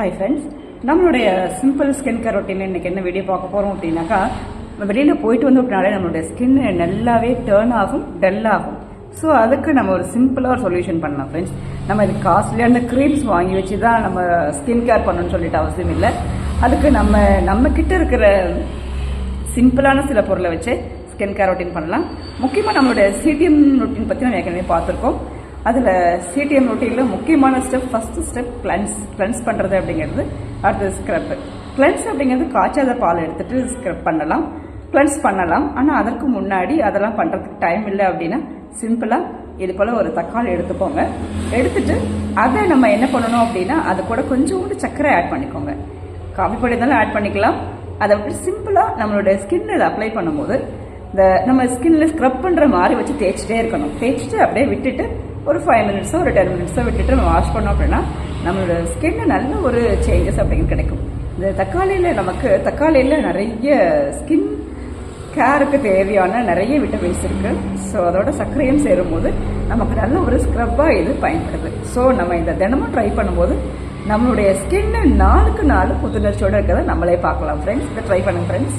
Hi friends நம்மளுடைய simple skin care ரொட்டீனில் இன்றைக்கி என்ன வீடியோ பார்க்க போகிறோம் அப்படின்னாக்கா வெளியில் போயிட்டு வந்து அப்படின்னாலே நம்மளுடைய ஸ்கின் நல்லாவே டேர்ன் ஆகும் டல் ஆகும். ஸோ அதுக்கு நம்ம ஒரு சிம்பிளாக ஒரு சொல்யூஷன் பண்ணலாம் ஃப்ரெண்ட்ஸ் நம்ம இது காஸ்ட்லியான க்ரீம்ஸ் வாங்கி வச்சு தான் நம்ம ஸ்கின் கேர் பண்ணணும்னு சொல்லிட்டு அவசியம் இல்லை. அதுக்கு நம்ம நம்மக்கிட்ட இருக்கிற சிம்பிளான சில பொருளை வச்சு ஸ்கின் கேர் ரொட்டீன் பண்ணலாம். முக்கியமாக நம்மளுடைய சிடிஎம் ரொட்டீன் பற்றி நம்ம ஏற்கனவே பார்த்துருக்கோம். அதில் சிடிஎம் ரொட்டீனில் முக்கியமான step first step cleanse cleanse பண்ணுறது அப்படிங்கிறது. அடுத்தது ஸ்க்ரப்பு கிளன்ஸ் அப்படிங்கிறது காய்ச்சாத பால் எடுத்துகிட்டு ஸ்க்ரப் பண்ணலாம். கிளன்ஸ் பண்ணலாம். ஆனால் அதற்கு முன்னாடி அதெல்லாம் பண்ணுறதுக்கு டைம் இல்லை அப்படின்னா சிம்பிளாக இது போல் ஒரு தக்காளி எடுத்துக்கோங்க. எடுத்துட்டு அதை நம்ம என்ன பண்ணணும் அப்படின்னா அது கூட கொஞ்சோண்டு சர்க்கரை ஆட் பண்ணிக்கோங்க. காஃபி பொடி இருந்தாலும் ஆட் பண்ணிக்கலாம். அதை விட்டு சிம்பிளாக நம்மளோட ஸ்கின்னில் அப்ளை பண்ணும்போது இந்த நம்ம ஸ்கின்ல ஸ்க்ரப் பண்ணுற மாதிரி வச்சு தேய்ச்சிட்டே இருக்கணும். தேய்ச்சிட்டு அப்படியே விட்டுட்டு ஒரு ஃபைவ் மினிட்ஸோ ஒரு டென் மினிட்ஸோ விட்டுட்டு நம்ம வாஷ் பண்ணோம் அப்படின்னா நம்மளோட ஸ்கின்னு நல்ல ஒரு சேஞ்சஸ் அப்படிங்கிறது கிடைக்கும். இந்த தக்காளியில் நமக்கு தக்காளியில் நிறைய ஸ்கின் கேருக்கு தேவையான நிறைய விட்டமின்ஸ் இருக்குது ஸோ அதோட சர்க்கரையும் சேரும்போது நமக்கு நல்ல ஒரு ஸ்க்ரப்பாக இது பயன்படுது. ஸோ நம்ம இந்த தினமும் ட்ரை பண்ணும்போது நம்மளுடைய ஸ்கின்னு நாளுக்கு நாள் புத்துணர்ச்சியோட இருக்கிறத நம்மளே பார்க்கலாம். ஃப்ரெண்ட்ஸ் இதை ட்ரை பண்ணுங்க ஃப்ரெண்ட்ஸ்